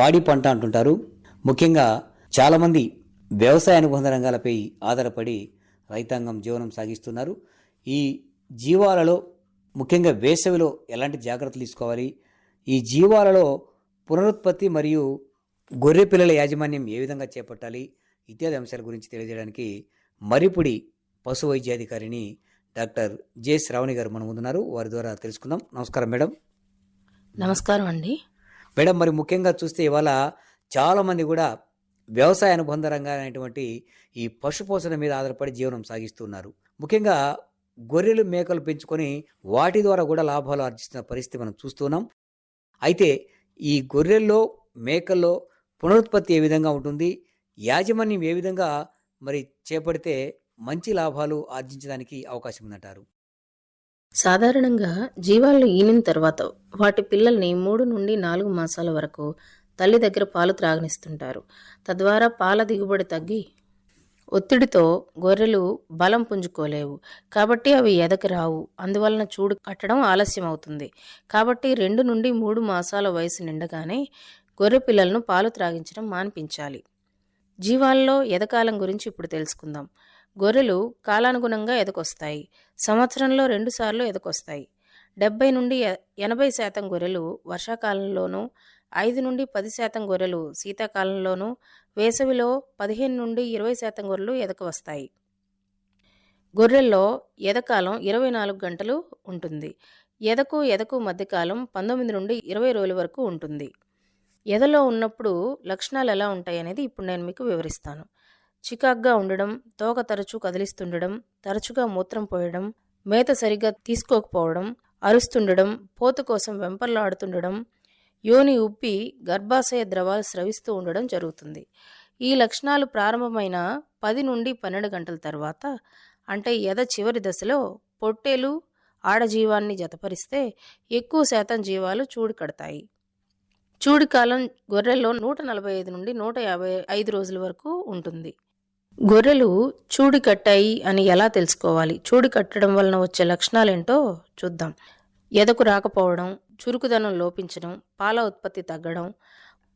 పాడి పంట అంటుంటారు. ముఖ్యంగా చాలామంది వ్యవసాయ అనుబంధ రంగాలపై ఆధారపడి రైతాంగం జీవనం సాగిస్తున్నారు. ఈ జీవాలలో ముఖ్యంగా వేసవిలో ఎలాంటి జాగ్రత్తలు తీసుకోవాలి? ఈ జీవాలలో పునరుత్పత్తి మరియు గొర్రె పిల్లల యాజమాన్యం ఏ విధంగా చేపట్టాలి? ఇత్యాది అంశాల గురించి తెలియజేయడానికి మరిపుడి పశు వైద్యాధికారిని డాక్టర్ జె శ్రావణి గారు మన ముందున్నారు. వారి ద్వారా తెలుసుకుందాం. నమస్కారం మేడం. నమస్కారం అండి. మేడం మరి ముఖ్యంగా చూస్తే ఇవాళ చాలామంది కూడా వ్యవసాయ అనుబంధ రంగమైనటువంటి ఈ పశుపోషణ మీద ఆధారపడి జీవనం సాగిస్తున్నారు. ముఖ్యంగా గొర్రెలు మేకలు పెంచుకొని వాటి ద్వారా కూడా లాభాలు ఆర్జిస్తున్న పరిస్థితి మనం చూస్తున్నాం. అయితే ఈ గొర్రెల్లో మేకల్లో పునరుత్పత్తి ఏ విధంగా ఉంటుంది? యాజమాన్యం ఏ విధంగా మరి చేపడితే మంచి లాభాలు ఆర్జించడానికి అవకాశం ఉందంటారు? సాధారణంగా జీవాలు ఈనిన తర్వాత వాటి పిల్లల్ని మూడు నుండి నాలుగు మాసాల వరకు తల్లి దగ్గర పాలు త్రాగనిస్తుంటారు. తద్వారా పాల దిగుబడి తగ్గి ఒత్తిడితో గొర్రెలు బలం పుంజుకోలేవు. కాబట్టి అవి ఎదకి రావు అందువలన చూడు కట్టడం ఆలస్యం అవుతుంది కాబట్టి రెండు నుండి మూడు మాసాల వయసు నిండగానే గొర్రె పిల్లలను పాలు త్రాగించడం మాన్పించాలి. జీవాల్లో ఎదకాలం గురించి ఇప్పుడు తెలుసుకుందాం. గొర్రెలు కాలానుగుణంగా ఎదకొస్తాయి. సంవత్సరంలో రెండుసార్లు ఎదకొస్తాయి. డెబ్బై నుండి ఎ- ఎనభై శాతం గొర్రెలు వర్షాకాలంలోనూ ఐదు నుండి పది శాతం గొర్రెలు శీతాకాలంలోనూ వేసవిలో పదిహేను నుండి ఇరవై శాతం గొర్రెలు ఎదక వస్తాయి గొర్రెల్లో ఎదకాలం ఇరవై నాలుగు గంటలు ఉంటుంది. ఎదకు ఎదకు మధ్యకాలం పంతొమ్మిది నుండి ఇరవై రోజుల వరకు ఉంటుంది. ఎదలో ఉన్నప్పుడు లక్షణాలు ఎలా ఉంటాయి అనేది ఇప్పుడు నేను మీకు వివరిస్తాను. చికాగ్గా ఉండడం తోక తరచూ కదిలిస్తుండడం తరచుగా మూత్రం పోయడం మేత సరిగ్గా తీసుకోకపోవడం అరుస్తుండడం పోత కోసం వెంపర్లాడుతుండడం యోని ఉప్పి గర్భాశయ ద్రవాలు స్రవిస్తూ ఉండడం జరుగుతుంది. ఈ లక్షణాలు ప్రారంభమైన పది నుండి పన్నెండు గంటల తర్వాత అంటే ఎద చివరి దశలో పొట్టేలు ఆడజీవాన్ని జతపరిస్తే ఎక్కువ శాతం జీవాలు చూడు కడతాయి. చూడు కాలం గొర్రెల్లో నూట నలభై ఐదు నుండి నూట యాభై ఐదు రోజుల వరకు ఉంటుంది. గొర్రెలు చూడు కట్టాయి అని ఎలా తెలుసుకోవాలి? చూడు కట్టడం వలన వచ్చే లక్షణాలేంటో చూద్దాం. ఎదకు రాకపోవడం చురుకుదనం లోపించడం పాల ఉత్పత్తి తగ్గడం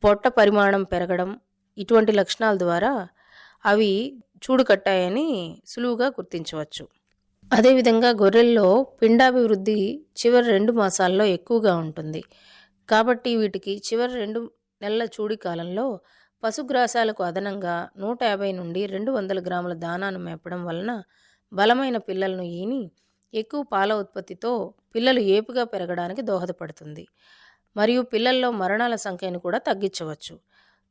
పొట్ట పరిమాణం పెరగడం ఇటువంటి లక్షణాల ద్వారా అవి చూడు కట్టాయని సులువుగా గుర్తించవచ్చు. అదేవిధంగా గొర్రెల్లో పిండాభివృద్ధి చివరి రెండు మాసాల్లో ఎక్కువగా ఉంటుంది. కాబట్టి వీటికి చివరి రెండు నెలల చూడి కాలంలో పశుగ్రాసాలకు అదనంగా నూట యాభై నుండి రెండు వందల గ్రాముల దానాను మేపడం వలన బలమైన పిల్లలను ఈని ఎక్కువ పాల ఉత్పత్తితో పిల్లలు ఏపుగా పెరగడానికి దోహదపడుతుంది. మరియు పిల్లల్లో మరణాల సంఖ్యను కూడా తగ్గించవచ్చు.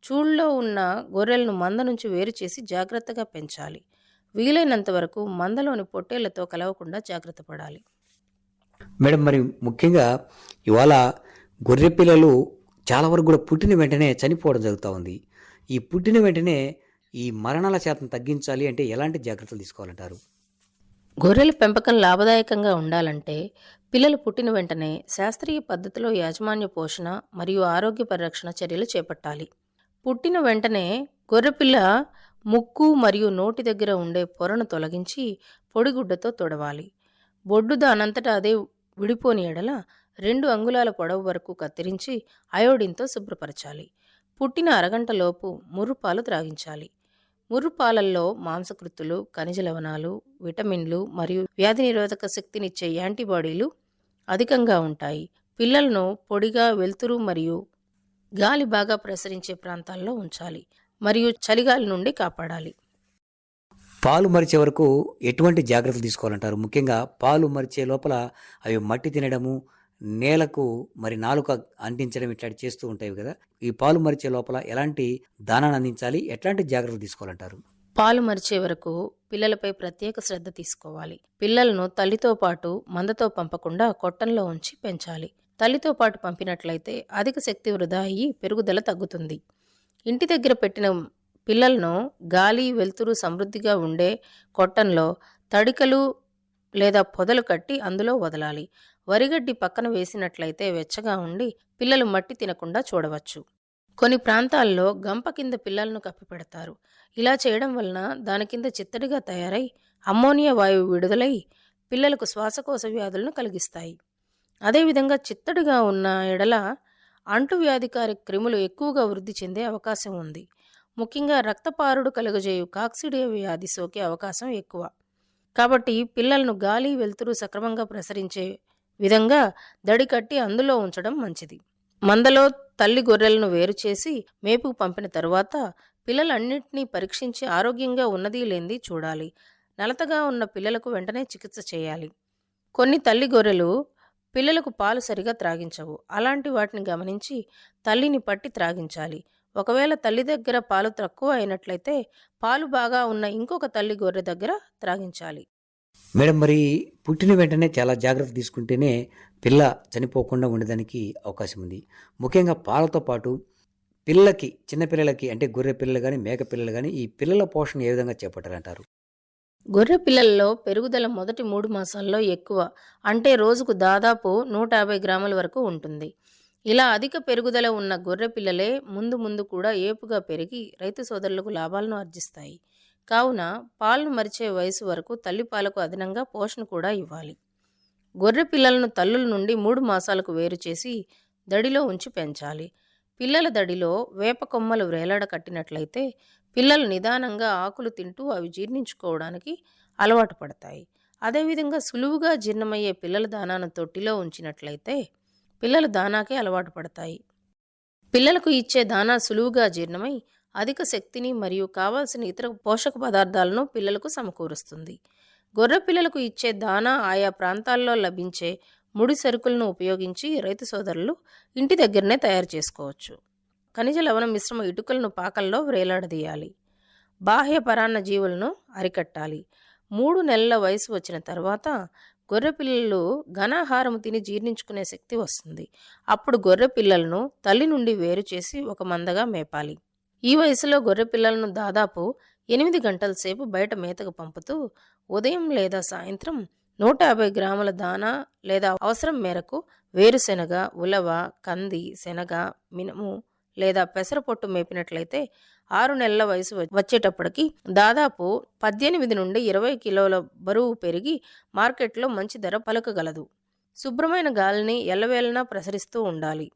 చూళ్ళలో ఉన్న గొర్రెలను మంద నుంచి వేరు చేసి జాగ్రత్తగా పెంచాలి. వీలైనంత వరకు మందలోని పొట్టేళ్ళతో కలవకుండా జాగ్రత్త పడాలి. మేడం మరి ముఖ్యంగా ఇవాళ గొర్రె పిల్లలు చాలా వరకు కూడా పుట్టిన వెంటనే చనిపోవడం జరుగుతూ ఉంది. ఈ పుట్టిన వెంటనే ఈ మరణాల శాతం తగ్గించాలి అంటే ఎలాంటి జాగ్రత్తలు తీసుకోవాలంటారు? గొర్రెల పెంపకం లాభదాయకంగా ఉండాలంటే పిల్లలు పుట్టిన వెంటనే శాస్త్రీయ పద్ధతిలో యాజమాన్య పోషణ మరియు ఆరోగ్య పరిరక్షణ చర్యలు చేపట్టాలి. పుట్టిన వెంటనే గొర్రెపిల్ల ముక్కు మరియు నోటి దగ్గర ఉండే పొరను తొలగించి పొడిగుడ్డతో తొడవాలి. బొడ్డు దానంతటా అదే విడిపోని ఎడల రెండు అంగుళాల పొడవు వరకు కత్తిరించి అయోడిన్తో శుభ్రపరచాలి. పుట్టిన అరగంటలోపు ముర్రుపాలు త్రాగించాలి. ముర్రుపాలల్లో మాంసకృత్తులు ఖనిజ లవణాలు విటమిన్లు మరియు వ్యాధి నిరోధక శక్తినిచ్చే యాంటీబాడీలు అధికంగా ఉంటాయి. పిల్లలను పొడిగా వెలుతురు మరియు గాలి బాగా ప్రసరించే ప్రాంతాల్లో ఉంచాలి మరియు చలిగాలి నుండి కాపాడాలి. పాలు మరిచే వరకు ఎటువంటి జాగ్రత్తలు తీసుకోవాలంటారు? ముఖ్యంగా పాలు మరిచే లోపల అవి మట్టి తినడము నేలకు మరి నాలుక అంటించడం ఇట్లాంటి చేస్తూ ఉంటాయి కదా. ఈ పాలు మరిచే లోపల ఎలాంటి దానాన్ని అందించాలి? ఎట్లాంటి జాగ్రత్తలు తీసుకోవాలంటారు? పాలు మరిచే వరకు పిల్లలపై ప్రత్యేక శ్రద్ధ తీసుకోవాలి. పిల్లలను తల్లితో పాటు మందతో పంపకుండా కొట్టంలో ఉంచి పెంచాలి. తల్లితో పాటు పంపినట్లయితే అధిక శక్తి వృధా అయ్యి పెరుగుదల తగ్గుతుంది. ఇంటి దగ్గర పెట్టిన పిల్లలను గాలి వెలుతురు సమృద్ధిగా ఉండే కొట్టంలో తడికలు లేదా పొదలు కట్టి అందులో వదలాలి. వరిగడ్డి పక్కన వేసినట్లయితే వెచ్చగా ఉండి పిల్లలు మట్టి తినకుండా చూడవచ్చు. కొన్ని ప్రాంతాల్లో గంప కింద పిల్లలను కప్పిపెడతారు ఇలా చేయడం వలన దాని కింద చిత్తడిగా తయారై అమ్మోనియా వాయువు విడుదలై పిల్లలకు శ్వాసకోశ వ్యాధులను కలిగిస్తాయి. అదేవిధంగా చిత్తడిగా ఉన్న ఎడల అంటువ్యాధికారి క్రిములు ఎక్కువగా వృద్ధి చెందే అవకాశం ఉంది. ముఖ్యంగా రక్తపారుడు కలుగజేయు కాక్సిడియా వ్యాధి సోకే అవకాశం ఎక్కువ. కాబట్టి పిల్లలను గాలి వెలుతురు సక్రమంగా ప్రసరించే విధంగా దడి కట్టి అందులో ఉంచడం మంచిది. మందలో తల్లి గొర్రెలను వేరు చేసి మేపుకు పంపిన తరువాత పిల్లలన్నింటినీ పరీక్షించి ఆరోగ్యంగా ఉన్నది లేనిది చూడాలి. నలతగా ఉన్న పిల్లలకు వెంటనే చికిత్స చేయాలి. కొన్ని తల్లి గొర్రెలు పిల్లలకు పాలు సరిగా త్రాగించవు. అలాంటి వాటిని గమనించి తల్లిని పట్టి త్రాగించాలి. ఒకవేళ తల్లి దగ్గర పాలు తక్కువ అయినట్లయితే పాలు బాగా ఉన్న ఇంకొక తల్లి గొర్రె దగ్గర త్రాగించాలి. మేడం మరి పుట్టిన వెంటనే చాలా జాగ్రత్త తీసుకుంటేనే పిల్ల చనిపోకుండా ఉండడానికి అవకాశం ఉంది. ముఖ్యంగా పాలతో పాటు పిల్లలకి చిన్నపిల్లలకి అంటే గొర్రె పిల్లలు కానీ మేక పిల్లలు కానీ ఈ పిల్లల పోషణ ఏ విధంగా చేపట్టాలంటారు? గొర్రె పిల్లల్లో పెరుగుదల మొదటి మూడు మాసాల్లో ఎక్కువ అంటే రోజుకు దాదాపు నూట యాభై గ్రాముల వరకు ఉంటుంది. ఇలా అధిక పెరుగుదల ఉన్న గొర్రె పిల్లలే ముందు ముందు కూడా ఏపుగా పెరిగి రైతు సోదరులకు లాభాలను ఆర్జిస్తాయి. కావున పాలను మరిచే వయసు వరకు తల్లిపాలకు అదనంగా పోషణ కూడా ఇవ్వాలి. గొర్రె పిల్లలను తల్లుల నుండి మూడు మాసాలకు వేరు చేసి దడిలో ఉంచి పెంచాలి. పిల్లల దడిలో వేప కొమ్మలు వేలాడ కట్టినట్లయితే పిల్లలు నిదానంగా ఆకులు తింటూ అవి జీర్ణించుకోవడానికి అలవాటు పడతాయి. అదేవిధంగా సులువుగా జీర్ణమయ్యే పిల్లల దానాను తొట్టిలో ఉంచినట్లయితే పిల్లలు దానాకే అలవాటు పడతాయి. పిల్లలకు ఇచ్చే దానా సులువుగా జీర్ణమై అధిక శక్తిని మరియు కావాల్సిన ఇతర పోషక పదార్థాలను పిల్లలకు సమకూరుస్తుంది. గొర్రె పిల్లలకు ఇచ్చే దానా ఆయా ప్రాంతాల్లో లభించే ముడి సరుకులను ఉపయోగించి రైతు సోదరులు ఇంటి దగ్గరనే తయారు చేసుకోవచ్చు. ఖనిజ లవణ మిశ్రమ ఇటుకలను పాకల్లో వ్రేలాడదీయాలి బాహ్య పరాన్న జీవులను అరికట్టాలి. మూడు నెలల వయసు వచ్చిన తర్వాత గొర్రె పిల్లలు ఘనాహారం తిని జీర్ణించుకునే శక్తి వస్తుంది. అప్పుడు గొర్రె పిల్లలను తల్లి నుండి వేరు చేసి ఒక మందగా మేపాలి. ఈ వయసులో గొర్రె పిల్లలను దాదాపు ఎనిమిది గంటల సేపు బయట మేతకు పంపుతూ ఉదయం లేదా సాయంత్రం నూట యాభై గ్రాముల దానా లేదా అవసరం మేరకు వేరుశెనగ ఉలవ కంది శనగ మినుము లేదా పెసరపొట్టు మేపినట్లయితే ఆరు నెలల వయసు వచ్చేటప్పటికి దాదాపు పద్దెనిమిది నుండి ఇరవై కిలోల బరువు పెరిగి మార్కెట్లో మంచి ధర పలకగలదు. శుభ్రమైన గాలిని ఎల్లవేళలా ప్రసరిస్తూ ఉండాలి.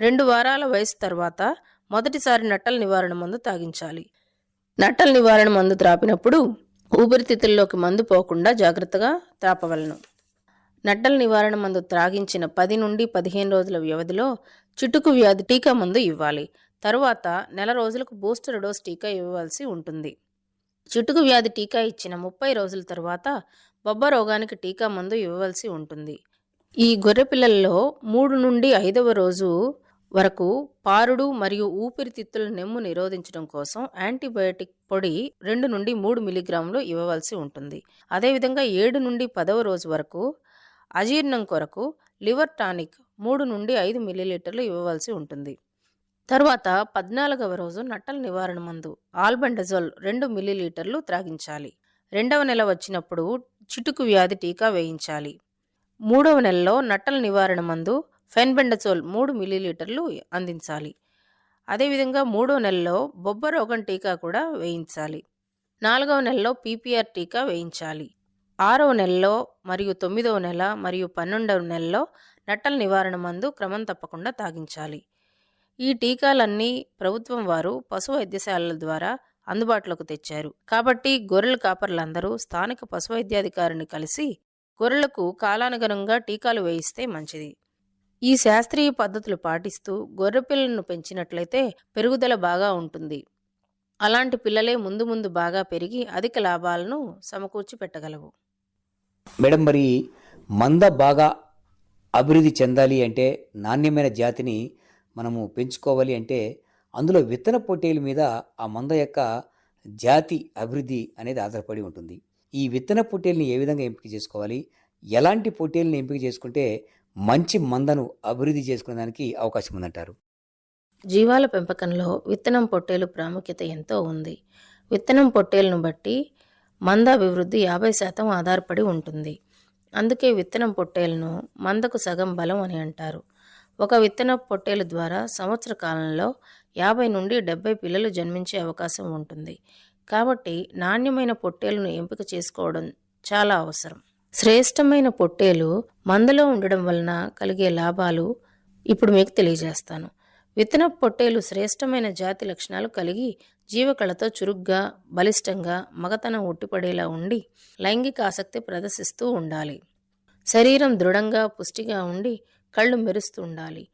రెండు వారాల వయసు తర్వాత మొదటిసారి నట్టల నివారణ మందు తాగించాలి. నట్టల నివారణ మందు త్రాపినప్పుడు ఊపిరితిత్తుల్లోకి మందు పోకుండా జాగ్రత్తగా త్రాపవలను. నట్టల నివారణ మందు త్రాగించిన పది నుండి పదిహేను రోజుల వ్యవధిలో చిటుకు వ్యాధి టీకా మందు ఇవ్వాలి. తరువాత నెల రోజులకు బూస్టర్ డోస్ టీకా ఇవ్వవలసి ఉంటుంది. చిటుకు వ్యాధి టీకా ఇచ్చిన ముప్పై రోజుల తర్వాత బొబ్బ రోగానికి టీకా మందు ఇవ్వవలసి ఉంటుంది. ఈ గొర్రె పిల్లల్లో మూడు నుండి ఐదవ రోజు వరకు పారుడు మరియు ఊపిరితిత్తుల నెమ్ము నిరోధించడం కోసం యాంటీబయోటిక్ పొడి రెండు నుండి మూడు మిలిగ్రాములు ఇవ్వవలసి ఉంటుంది. అదేవిధంగా ఏడు నుండి పదవ రోజు వరకు అజీర్ణం కొరకు లివర్ టానిక్ మూడు నుండి ఐదు మిల్లీలీటర్లు ఇవ్వవలసి ఉంటుంది. తర్వాత పద్నాలుగవ రోజు నట్టల నివారణ మందు ఆల్బెండజోల్ రెండు మిల్లీలీటర్లు త్రాగించాలి. రెండవ నెల వచ్చినప్పుడు చిటుకు వ్యాధి టీకా వేయించాలి. మూడవ నెలలో నట్టల నివారణ మందు ఫెన్బెండజోల్ మూడు మిల్లీలీటర్లు అందించాలి. అదేవిధంగా మూడో నెలలో బొబ్బ రోగం టీకా కూడా వేయించాలి. నాలుగవ నెలలో పీపీఆర్ టీకా వేయించాలి. ఆరవ నెలలో మరియు తొమ్మిదవ నెల మరియు పన్నెండవ నెలలో నట్టల నివారణ మందు క్రమం తప్పకుండా తాగించాలి. ఈ టీకాలన్నీ ప్రభుత్వం వారు పశు వైద్యశాలల ద్వారా అందుబాటులోకి తెచ్చారు. కాబట్టి గొర్రెల కాపర్లందరూ స్థానిక పశు వైద్యాధికారిని కలిసి గొర్రెలకు కాలానుగుణంగా టీకాలు వేయిస్తే మంచిది. ఈ శాస్త్రీయ పద్ధతులు పాటిస్తూ గొర్రె పిల్లలను పెంచినట్లయితే పెరుగుదల బాగా ఉంటుంది. అలాంటి పిల్లలే ముందు ముందు బాగా పెరిగి అధిక లాభాలను సమకూర్చి పెట్టగలవు. మేడం మరి మంద బాగా అభివృద్ధి చెందాలి అంటే నాణ్యమైన జాతిని మనము పెంచుకోవాలి అంటే అందులో విత్తన పోటీల మీద ఆ మంద యొక్క జాతి అభివృద్ధి అనేది ఆధారపడి ఉంటుంది. ఈ విత్తన పోటీల్ని ఏ విధంగా ఎంపిక చేసుకోవాలి? ఎలాంటి పోటీలను ఎంపిక చేసుకుంటే మంచి మందను అభివృద్ధి చేసుకునేదానికి అవకాశం ఉందంటారు. జీవాల పెంపకంలో విత్తనం పొట్టేలు ప్రాముఖ్యత ఎంతో ఉంది. విత్తనం పొట్టేలను బట్టి మంద అభివృద్ధి యాభై శాతం ఆధారపడి ఉంటుంది. అందుకే విత్తనం పొట్టేలను మందకు సగం బలం అని అంటారు. ఒక విత్తన పొట్టేలు ద్వారా సంవత్సర కాలంలో యాభై నుండి డెబ్బై పిల్లలు జన్మించే అవకాశం ఉంటుంది. కాబట్టి నాణ్యమైన పొట్టేలను ఎంపిక చేసుకోవడం చాలా అవసరం. శ్రేష్టమైన పొట్టేలు మందలో ఉండడం వలన కలిగే లాభాలు ఇప్పుడు మీకు తెలియజేస్తాను. విత్తన పొట్టేలు శ్రేష్టమైన జాతి లక్షణాలు కలిగి జీవకళతో చురుగ్గా బలిష్టంగా మగతనం ఉట్టిపడేలా ఉండి లైంగిక ఆసక్తి ప్రదర్శిస్తూ ఉండాలి. శరీరం దృఢంగా పుష్టిగా ఉండి కళ్ళు మెరుస్తూ ఉండాలి.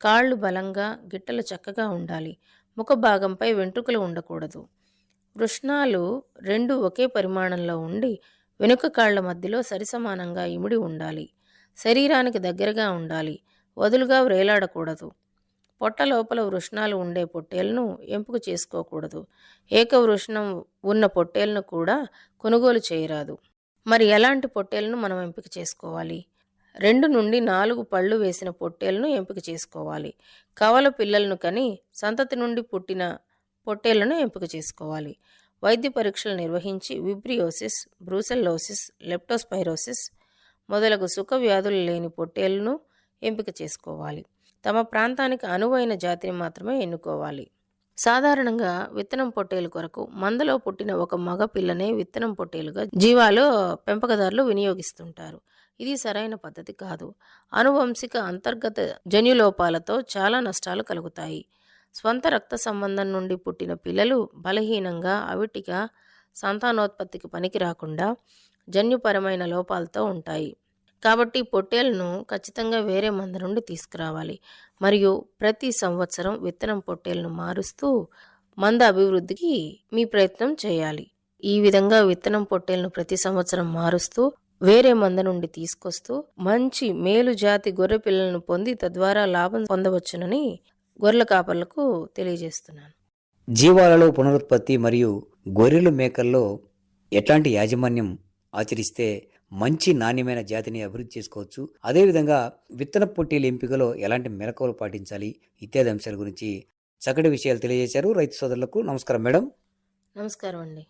కాళ్ళు బలంగా గిట్టలు చక్కగా ఉండాలి. ముఖ భాగంపై వెంట్రుకలు ఉండకూడదు. వృష్ణాలు రెండు ఒకే పరిమాణంలో ఉండి వెనుక కాళ్ళ మధ్యలో సరిసమానంగా ఇమిడి ఉండాలి. శరీరానికి దగ్గరగా ఉండాలి. వదులుగా వ్రేలాడకూడదు. పొట్ట లోపల వృషణాలు ఉండే పొట్టేలను ఎంపిక చేసుకోకూడదు. ఏకవృషణం ఉన్న పొట్టేలను కూడా కొనుగోలు చేయరాదు. మరి ఎలాంటి పొట్టేలను మనం ఎంపిక చేసుకోవాలి? రెండు నుండి నాలుగు పళ్ళు వేసిన పొట్టేలను ఎంపిక చేసుకోవాలి. కవల పిల్లలను కని సంతతి నుండి పుట్టిన పొట్టేళ్ళను ఎంపిక చేసుకోవాలి. వైద్య పరీక్షలు నిర్వహించి విబ్రియోసిస్ బ్రూసెల్లోసిస్ లెప్టోస్పైరోసిస్ మొదలగు సుఖ వ్యాధులు లేని పొట్టేళ్ళను ఎంపిక చేసుకోవాలి. తమ ప్రాంతానికి అనువైన జాతిని మాత్రమే ఎన్నుకోవాలి. సాధారణంగా విత్తనం పొట్టేలు కొరకు మందలో పుట్టిన ఒక మగ పిల్లనే విత్తనం పొట్టేలుగా జీవాలు పెంపకదారులు వినియోగిస్తుంటారు. ఇది సరైన పద్ధతి కాదు. అనువంశిక అంతర్గత జన్యులోపాలతో చాలా నష్టాలు కలుగుతాయి. స్వంత రక్త సంబంధం నుండి పుట్టిన పిల్లలు బలహీనంగా అవిటిగా సంతానోత్పత్తికి పనికి రాకుండా జన్యుపరమైన లోపాలతో ఉంటాయి. కాబట్టి పొట్టేలను ఖచ్చితంగా వేరే మంద నుండి తీసుకురావాలి. మరియు ప్రతి సంవత్సరం విత్తనం పొట్టేలను మారుస్తూ మంద అభివృద్ధికి మీ ప్రయత్నం చేయాలి. ఈ విధంగా విత్తనం పొట్టేలను ప్రతి సంవత్సరం మారుస్తూ వేరే మంద నుండి తీసుకొస్తూ మంచి మేలు జాతి గొర్రె పిల్లలను పొంది తద్వారా లాభం పొందవచ్చునని గొర్రెల కాపర్లకు తెలియజేస్తున్నాను. జీవాలలో పునరుత్పత్తి మరియు గొర్రెలు మేకల్లో ఎట్లాంటి యాజమాన్యం ఆచరిస్తే మంచి నాణ్యమైన జాతిని అభివృద్ధి చేసుకోవచ్చు? అదేవిధంగా విత్తన పొట్టీల ఎంపికలో ఎలాంటి మెలకువలు పాటించాలి? ఇత్యాది అంశాల గురించి చక్కటి విషయాలు తెలియజేశారు రైతు సోదరులకు. నమస్కారం మేడం. నమస్కారం అండి.